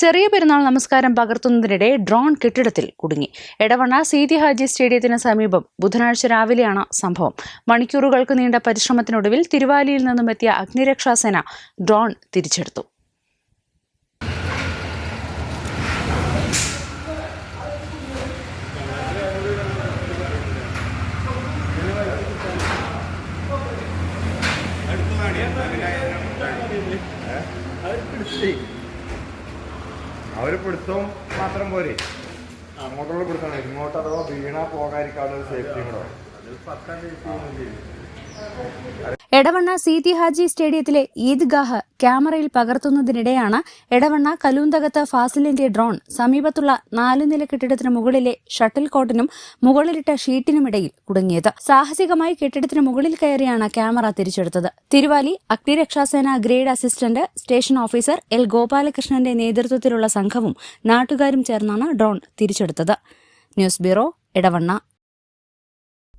Cheriya Perunnal നമസ്കാരം പകർത്തുന്നതിനിടെ drone കെട്ടിടത്തിൽ കുടുങ്ങി. എടവണ്ണ സീതി ഹാജി സ്റ്റേഡിയത്തിന് സമീപം ബുധനാഴ്ച രാവിലെയാണ് സംഭവം. മണിക്കൂറുകൾക്ക് നീണ്ട പരിശ്രമത്തിനൊടുവിൽ തിരുവാലിയിൽ നിന്നും എത്തിയ അഗ്നിരക്ഷാസേന ഡ്രോൺ തിരിച്ചെടുത്തു. അവർ പിടുത്തവും മാത്രം പോരെ. അങ്ങോട്ടുള്ള പിടുത്തമാണ്. ഇങ്ങോട്ട് അഥവാ വീണാ പോകാതിരിക്കാനുള്ള സേഫ്റ്റി കൂടെ. എടവണ്ണ സീതി ഹാജി സ്റ്റേഡിയത്തിലെ ഈദ്ഗാഹ് ക്യാമറയിൽ പകർത്തുന്നതിനിടെയാണ് എടവണ്ണ കലൂന്തകത്ത് ഫാസിലിന്റെ ഡ്രോൺ സമീപത്തുള്ള നാല് നില കെട്ടിടത്തിന് മുകളിലെ ഷട്ടിൽ കോട്ടിനും മുകളിലിട്ട ഷീറ്റിനുമിടയിൽ കുടുങ്ങിയത്. സാഹസികമായി കെട്ടിടത്തിന് മുകളിൽ കയറിയാണ് ക്യാമറ തിരിച്ചെടുത്തത്. Thiruvali അഗ്നിരക്ഷാസേന grade assistant station officer L ഗോപാലകൃഷ്ണന്റെ നേതൃത്വത്തിലുള്ള സംഘവും നാട്ടുകാരും ചേർന്നാണ് ഡ്രോൺ തിരിച്ചെടുത്തത്. News bureau Edavanna.